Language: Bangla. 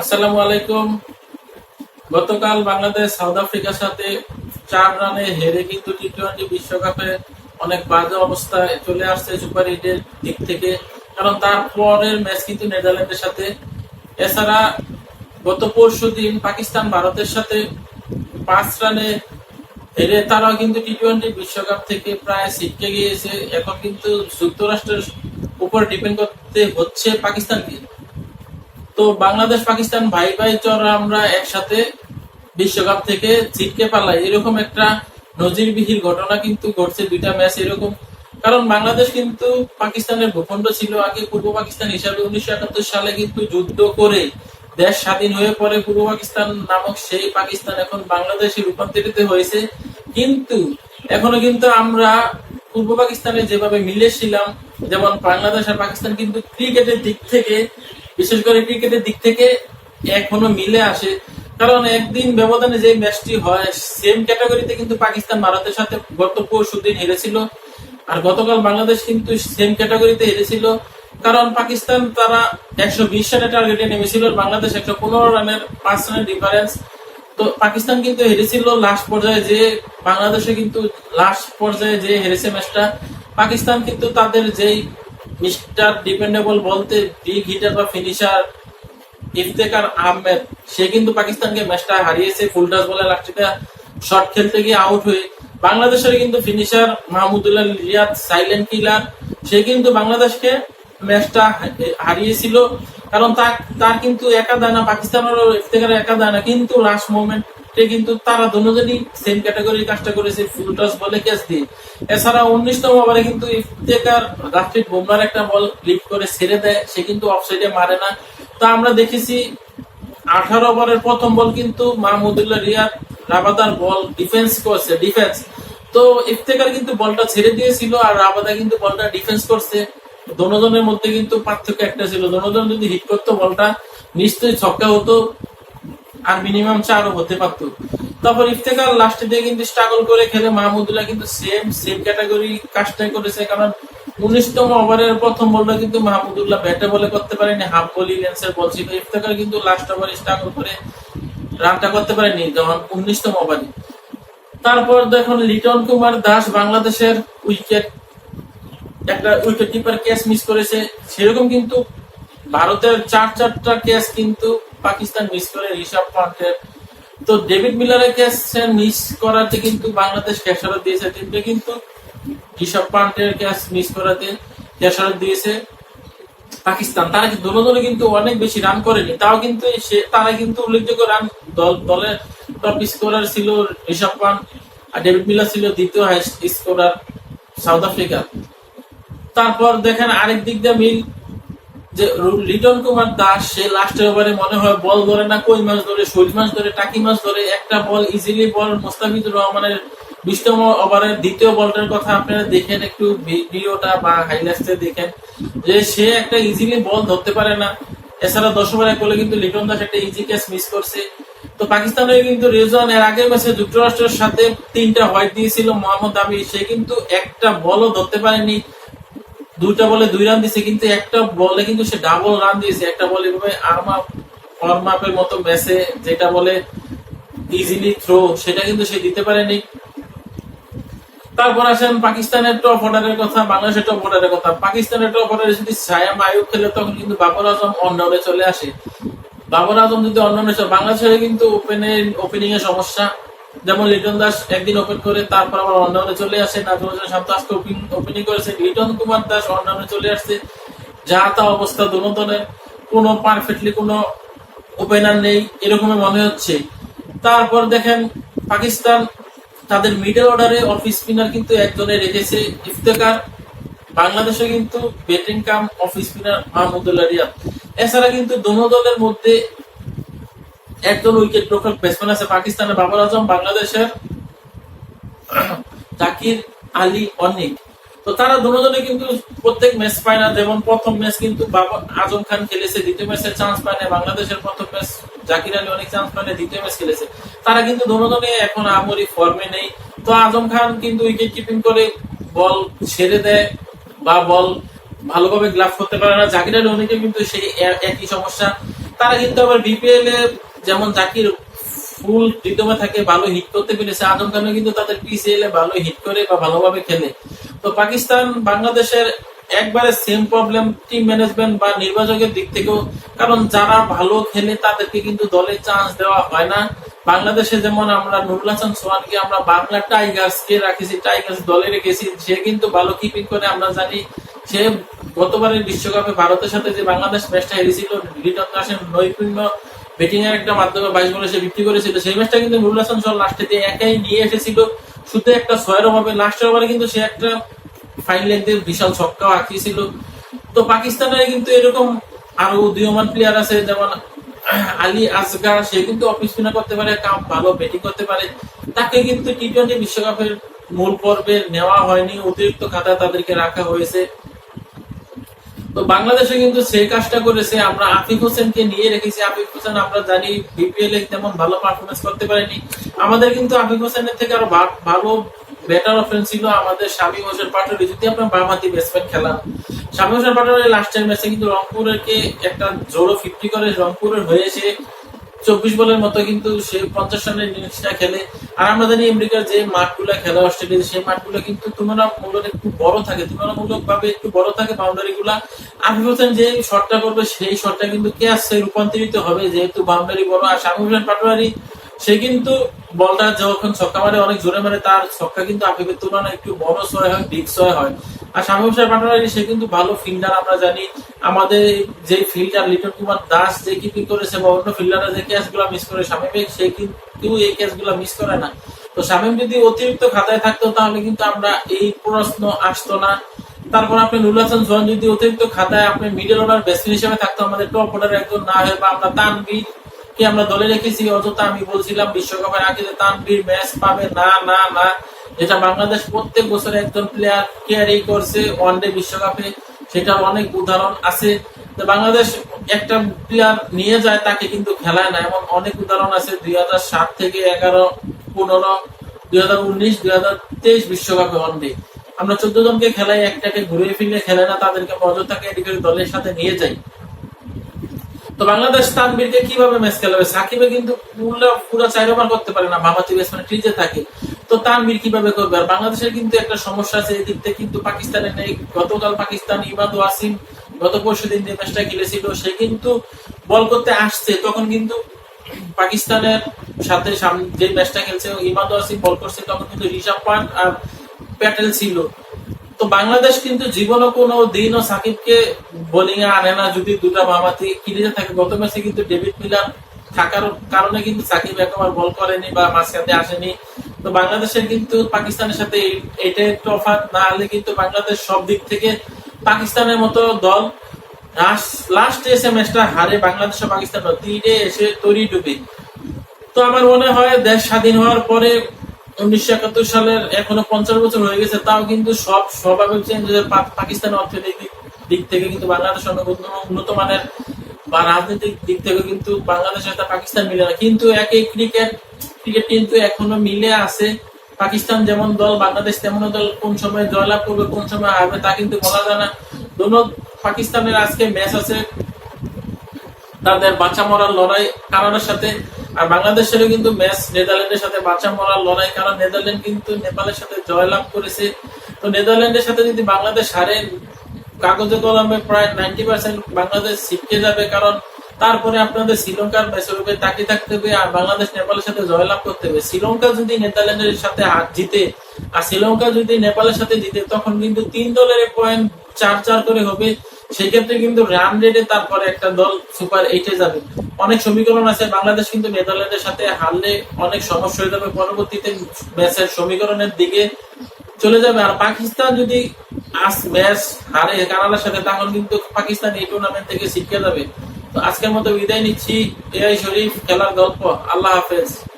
আসসালামু আলাইকুম। গতকাল বাংলাদেশ, সাউথ আফ্রিকার সাথে চার রানে হেরে কিন্তু টি টোয়েন্টি বিশ্বকাপে অনেক বাজে অবস্থায় চলে আসছে সুপার এইটের দিক থেকে। কারণ তারপরের ম্যাচ কিন্তু নেদারল্যান্ডের সাথে। এছাড়া গত পরশু দিন পাকিস্তান ভারতের সাথে পাঁচ রানে হেরে তারাও কিন্তু টি টোয়েন্টি বিশ্বকাপ থেকে প্রায় ছিটকে গিয়েছে। এখন কিন্তু যুক্তরাষ্ট্রের উপর ডিপেন্ড করতে হচ্ছে পাকিস্তানকে। তো বাংলাদেশ, পাকিস্তান, ভাই ভাই চর আমরা একসাথে বিশ্বকাপ থেকে ছিটকে পালাই। এরকম একটা নজিরবিহীন ঘটনা কিন্তু ঘটছে দুইটা ম্যাচ এরকম। কারণ বাংলাদেশ কিন্তু পাকিস্তানের ভূখণ্ড ছিল আগে পূর্ব পাকিস্তান হিসাবে উনিশশো একাত্তর সালে কিন্তু যুদ্ধ করে দেশ স্বাধীন হয়ে পরে পূর্ব পাকিস্তান নামক সেই পাকিস্তান এখন বাংলাদেশে রূপান্তরিত হয়েছে। কিন্তু এখনও কিন্তু আমরা পূর্ব পাকিস্তানে যেভাবে মিলেছিলাম, যেমন বাংলাদেশ আর পাকিস্তান কিন্তু ক্রিকেটের দিক থেকে বিশেষ করে ক্রিকেটের দিক থেকে এখনও মিলে আসে। কারণ একদিন ব্যবধানে যে ম্যাচটি হয় সেম ক্যাটাগরিতে কিন্তু পাকিস্তান ভারতের সাথে গত পরশু দিন হেরেছিল। আর গতকাল বাংলাদেশ কিন্তু সেম ক্যাটাগরিতে হেরেছিল। কারণ পাকিস্তান তারা একশো বিশ রানের টার্গেটে নেমেছিল বাংলাদেশ একশো পনেরো রানের পাঁচ রানের ডিফারেন্স তো পাকিস্তান কিন্তু হেরেছিল লাস্ট পর্যায়ে যে বাংলাদেশে কিন্তু লাস্ট পর্যায়ে যে হেরেছে ম্যাচটা। পাকিস্তান কিন্তু তাদের যেই মিস্টার ডিপেন্ডেবল বলতে বিগ হিটার বা ফিনিশার ইফতেকার আহমেদ। সে কিন্তু পাকিস্তানকে ম্যাচটা হারিয়েছে ফুল টাচ বলে লাস্টিটা শট খেলতে গিয়ে আউট হয়ে বাংলাদেশের কিন্তু finisher Mahmudullah Riyad silent killer সে কিন্তু বাংলাদেশকে ম্যাচটা হারিয়েছিল। কারণ তার তার কিন্তু একা দেয় না, পাকিস্তানেরও ইফতেকার একা দেয় না। কিন্তু লাস্ট মোমেন্টে কিন্তু তারা দুজনই সেম ক্যাটাগরির কাজটা করেছে, ফুল টস বলে ক্যাচ দিয়ে। এছাড়া উনিশতম ওভারে কিন্তু ইফতেকার রাফিদ বুমরার একটা বল লিক করে ছেড়ে দেয়, সে কিন্তু অফসাইডে মারে না। তো আমরা দেখেছি, আঠারো ওভারের প্রথম বল কিন্তু মাহমুদুল্লাহ রিয়াদ রাবাদার বল ডিফেন্স করছে ডিফেন্স তো ইফতেকার কিন্তু বলটা ছেড়ে দিয়েছিল আর রাবাদা কিন্তু বলটা ডিফেন্স করছে। দনোজনের মধ্যে কিন্তু পার্থক্য একটা ছিল দনোজন যদি হিট করতো বলটা, নিশ্চয়ই ছক্কা হতো। আর মিনিমাম চারও হতে পারতো। তারপর ইফতেকার লাস্টে দিয়ে কিন্তু স্ট্রাগল করে খেলে মাহমুদুল্লাহ কিন্তু সেম সেম ক্যাটাগরি কাজটাই করেছে। কারণ উনিশতম ওভারের প্রথম বলটা কিন্তু মাহমুদুল্লাহ ব্যাটে বলে করতে পারেনি হাফ বলি লেন্সের বল ছিল। ইফতেকার কিন্তু লাস্ট ওভারে স্ট্রাগল করে রানটা করতে পারেনি যখন উনিশতম ওভারে তারপর দেখুন লিটন কুমার দাস বাংলাদেশের উইকেট একটা উইকেট কিপার ক্যাচ মিস করেছে। সেরকম কিন্তু ভারতের চার চারটা ক্যাচ কিন্তু পাকিস্তান মিস করে ঋষভ পান্টের তো ডেভিড মিলারের ক্যাচ মিস করাতে কিন্তু বাংলাদেশ খেসারত দিয়েছে তিনটে কিন্তু ঋষভ পান্টের ক্যাচ মিস করাতে খেসারত দিয়েছে পাকিস্তান। তারা দোনো দলে কিন্তু অনেক বেশি রান করেনি। তাও কিন্তু সে, তারা কিন্তু উল্লেখযোগ্য রান দল, দলের টপ স্কোরার ছিল ঋষভ পান আর ডেভিড মিলার ছিল দ্বিতীয় হাইস্ট স্কোরার সাউথ আফ্রিকা। তারপর দেখেন আরেক দিক দিয়ে মিল যে লিটন কুমার দাস, সে লাস্টের ওভারে মনে হয় বল ধরে না, কই মাছ ধরে, শৈল মাছ ধরে, টাকি মাছ ধরে, একটা বল ইজিলি বল মোস্তাফিজুর রহমানের বিশতম ওভারের দ্বিতীয় বলটার কথা আপনারা দেখেন একটু ভিডিওটা বা হাইলাইটসে দেখেন, যে সে একটা ইজিলি বল ধরতে পারে না। এছাড়া দশ ওভারে করলে কিন্তু লিটন দাস একটা ইজি ক্যাচ মিস করছে। তো পাকিস্তানের কিন্তু রেজন এর আগের ম্যাচে যুক্তরাষ্ট্রের সাথে তিনটা হোয়াইট দিয়েছিল, মোহাম্মদ আবি সে কিন্তু একটা বলও ধরতে পারেনি। দুইটা বলে দুই রান দিছে, কিন্তু একটা বলে কিন্তু সে ডাবল রান দিয়েছে। একটা বলে এভাবে আর্মা ফরমাপের মতো ম্যাচে যেটা বলে ইজিলি থ্রো সেটা কিন্তু সে দিতে পারেনি। তারপর আসেন পাকিস্তানের টপ অর্ডারের কথা, বাংলাদেশের টপ অর্ডারের কথা। পাকিস্তানের টপ অর্ডারে যদি সায়াম আয়ুব খেলে, তখন কিন্তু বাবর আজম অন্ডারে চলে আসে। বাবর আজম যদি অন্যান্য বাংলাদেশের কিন্তু ওপেনে ওপেনিং এর সমস্যা। যেমন লিটন দাস একদিন ওপেন করে, তারপর আবার অন্যান্য চলে আসে। হোসেন শান্ত আজকে ওপেনিং করেছে। লিটন কুমার দাস অন্যান্য চলে আসছে। যা তা অবস্থা দুনো দলের কোনো পারফেক্টলি কোনো ওপেনার নেই, এরকমই মনে হচ্ছে। তারপর দেখেন, পাকিস্তান তাদের মিডল অর্ডারে অফ স্পিনার কিন্তু একজনে রেখেছে ইফতেকার বাংলাদেশে কিন্তু batting cum off spinner Mahmudullah Riyad. এছাড়া কিন্তু দোনো দলের মধ্যে একজন উইকেট রক্ষক ব্যাটসম্যান আছে পাকিস্তানের বাবর আজম, বাংলাদেশের জাকির আলী অনিক। তো তারা দুজনে কিন্তু প্রত্যেক ম্যাচ পায় না, যেমন প্রথম ম্যাচ কিন্তু বাবর আজম খান খেলেছে, দ্বিতীয় ম্যাচে চান্স পায় না বাংলাদেশের প্রথম ম্যাচ জাকির আলী অনেক চান্স পায় না দ্বিতীয় ম্যাচ খেলেছে। তারা কিন্তু দুজনে এখন আমরি ফর্মে নেই। তো আজম খান কিন্তু উইকেট কিপিং করে বল ছেড়ে দেয় বা বল ভালোভাবে গ্লাভ করতে পারে না। জাকির আলী অনেকে কিন্তু সেই একই সমস্যা। তারা কিন্তু আবার বিপিএল এ যেমন জাকির ফুল রিদমে থাকে, ভালো হিট করতে পেরেছে। আজম খানও কিন্তু তাদের পিসিএল এ ভালো হিট করে বা ভালোভাবে খেলে। তো পাকিস্তান, বাংলাদেশের একবারে সেম প্রবলেম টিম ম্যানেজমেন্ট বা নির্বাচকের দিক থেকেও। কারণ যারা ভালো খেলে তাদেরকে কিন্তু দলে চান্স দেওয়া হয় না। বাংলাদেশে যেমন আমরা নুরুল হাসান সোহানকে আমরা বাংলা টাইগার্স কে রাখেছি, টাইগার্স দলে রেখেছি, সে কিন্তু ভালো কিপিং করে আমরা জানি। সে গতবারের বিশ্বকাপে ভারতের সাথে যে বাংলাদেশ ম্যাচটা হেরেছিল, লিটন দাসের নৈপুণ্য ব্যাটিং এর একটা মাধ্যমে বাইশ বলে সে বিক্রি করেছিল। সেই ম্যাচটা কিন্তু নুরুল হাসান সোহান লাস্টে দিয়ে একাই নিয়ে এসেছিল। শুধু একটা ছয়ের অভাবে লাস্টের ওভারে কিন্তু সে একটা ফাইন লেন্থের বিশাল ছক্কাও আঁকিয়েছিল। তো পাকিস্তানের কিন্তু এরকম আরও উদীয়মান প্লেয়ার আছে, যেমন আলী আসগার। সে কিন্তু অফ স্পিনার করতে পারে, কাম ভালো ব্যাটিং করতে পারে। তাকে কিন্তু টি টোয়েন্টি বিশ্বকাপের মূল পর্বে নেওয়া হয়নি। অতিরিক্ত খাতায় তাদেরকে রাখা হয়েছে। তো বাংলাদেশে কিন্তু সেই কাজটা করেছে। আমরা আফিফ হোসেনকে নিয়ে রেখেছি। আফিফ হোসেন আমরা জানি বিপিএল এ তেমন ভালো পারফরমেন্স করতে পারেনি। আমাদের কিন্তু আফিফ হোসেনের থেকে আরও ভালো বেটার অপশন ছিল আমাদের শামীম হোসেন পাটোয়ারি। যদি আপনার বামহাতি ব্যাটসম্যান খেলান শামীম হোসেন পাটোয়ারি লাস্টের ম্যাচে কিন্তু রংপুরকে একটা জোরো ফিফটি করে রংপুরের হয়েছে। চব্বিশ বলের মতো কিন্তু সে পঞ্চাশ রানের ইনিংসটা খেলে। আর আমরা জানি আমেরিকার যে মাঠগুলো খেলে অস্ট্রেলিয়া সেই মাঠগুলো কিন্তু তুলনামূলক একটু বড় থাকে। তুলনামূলক ভাবে একটু বড় থাকে বাউন্ডারি গুলা আফিফ হোসেন যে শটটা করবে, সেই শটটা কিন্তু ক্যাচে রূপান্তরিত হবে যেহেতু বাউন্ডারি বড়। আর শামীম হোসেন পাটোয়ারি, সে কিন্তু বলটা যখন ছক্কা মারে, অনেক জোরে মারে, তার ছক্কা কিন্তু আফিফের তুলনায় একটু বড় ছয় হয় বিগ ছয় হয়। আর শামীম হোসেন পাটোয়ারি সে কিন্তু ভালো ফিল্ডার আমরা জানি। আমাদের যে ফিল্ডার লিটন কুমার দাস যে কিপিং করেছে বা অন্য ফিল্ডাররা যে ক্যাচগুলা মিস করে, শামীম সে কিন্তু এই ক্যাচগুলা মিস করে না। তো শামীম যদি অতিরিক্ত খাতায় থাকতো, তাহলে কিন্তু আমরা এই প্রশ্ন আসতো না। তারপর আপনি নুরুল হাসান সোহান যদি অতিরিক্ত খাতায় আপনি মিডল অর্ডার ব্যাটসম্যান হিসেবে থাকতো, আমাদের টপ অর্ডার একজন না হয়ে বা আমরা তানবীর কে আমরা দলে রেখেছি, অযথা আমি বলছিলাম বিশ্বকাপের আগে যে তানবীর ম্যাচ পাবে, না না না। যেটা বাংলাদেশ প্রত্যেক বছর একজন প্লেয়ার ক্যারি করছে ওয়ান ডে বিশ্বকাপে, সেটার অনেক উদাহরণ আছে। বাংলাদেশ একটা প্লেয়ার নিয়ে যায় তাকে কিন্তু খেলায় না, এমন অনেক উদাহরণ আছে দুই হাজার সাত থেকে এগারো, পনেরো, দুই হাজার উনিশ, দুই হাজার তেইশ বিশ্বকাপে ওয়ান ডে আমরা চোদ্দ জনকে খেলাই, একটাকে ঘুরে ফিরে খেলে না, তাদেরকে অযথাকে এদিকে দলের সাথে নিয়ে যাই তো বাংলাদেশ তানবীরকে কীভাবে ম্যাচ খেলাবে? সাকিবে কিন্তু পুরো পুরো ওভার করতে পারে না। বামাতি ব্যাটসম্যান ক্রিজে থাকে। তো তানবীর কীভাবে করবে? আর বাংলাদেশের কিন্তু একটা সমস্যা আছে এই দিক থেকে কিন্তু পাকিস্তানের নেই গতকাল পাকিস্তান ইমাদ ওয়াসিম গত পরশু দিন যে ম্যাচটা খেলেছিল, সে কিন্তু বল করতে আসছে। তখন কিন্তু পাকিস্তানের সাথে যে ম্যাচটা খেলছে ইমাদ ওয়াসিম বল করছে, তখন কিন্তু ঋষভ পান্ট আর প্যাটেল ছিল। তো বাংলাদেশ কিন্তু জীবনও কোনো দিনও সাকিবকে বোলিং এ আনে না, যদি দুটা বামাতি ক্রিজে থাকে। গত ম্যাচে কিন্তু ডেভিড মিলার থাকার কারণে কিন্তু সাকিব একবার বল করেনি বা মাঝখানে আসেনি। তো বাংলাদেশের কিন্তু পাকিস্তানের সাথে এটা একটু অফার না হলে কিন্তু বাংলাদেশ সব দিক থেকে পাকিস্তানের মতো দল লাস্ট এসে ম্যাচটা হারে বাংলাদেশ ও পাকিস্তান তিনে এসে তৈরি ডুবে। তো আমার মনে হয় দেশ স্বাধীন হওয়ার পরে উনিশশো একাত্তর সালের এখনও পঞ্চাশ বছর হয়ে গেছে, তাও কিন্তু সব স্বভাবে চেঞ্জ হয়ে পা- পাকিস্তান অর্থনৈতিক দিক থেকে কিন্তু বাংলাদেশ উন্নত মানের বা রাজনৈতিক দিক থেকে কিন্তু বাংলাদেশের সাথে পাকিস্তান মিলে না। কিন্তু একই ক্রিকেট ক্রিকেট কিন্তু এখনও মিলে আছে। পাকিস্তান যেমন দল, বাংলাদেশ তেমন দল, কোন সময় জয়লাভ করবে, কোন সময় হারবে তা কিন্তু বলা যায় না। দোনো পাকিস্তানের আজকে ম্যাচ আছে। তাদের বাঁচা মরার লড়াই কানাডার সাথে। আর বাংলাদেশেরও কিন্তু ম্যাচ নেদারল্যান্ডের সাথে বাঁচা মরার লড়াই। কারণ নেদারল্যান্ড কিন্তু নেপালের সাথে জয়লাভ করেছে। তো নেদারল্যান্ডের সাথে যদি বাংলাদেশ হারে, কাগজে কলমে প্রায় নাইনটি পার্সেন্ট বাংলাদেশ ছিটকে যাবে। কারণ তারপরে আপনাদের শ্রীলঙ্কার উপরে তাকিয়ে থাকতে হবে আর বাংলাদেশ নেপালের সাথে জয়লাভ করতে হবে। শ্রীলঙ্কা যদি নেদারল্যান্ডের সাথে হাত জিতে আর শ্রীলঙ্কা যদি নেপালের সাথে জিতে, তখন কিন্তু তিন দলের পয়েন্ট চার চার করে হবে। সেক্ষেত্রে কিন্তু রান রেটে তারপরে একটা দল সুপার এইটে যাবে। অনেক সমীকরণ আছে। বাংলাদেশ কিন্তু নেদারল্যান্ডের সাথে হারলে অনেক সমস্যা হয়ে যাবে। পরবর্তীতে ম্যাচের সমীকরণের দিকে চলে যাবে। আর পাকিস্তান যদি আজ ম্যাচ হারে কানাডার সাথে, তখন কিন্তু পাকিস্তান এই টুর্নামেন্ট থেকে শিখে যাবে। তো আজকের মতো বিদায় নিচ্ছি। এআই শরীফ খেলার গল্প। আল্লাহ হাফেজ।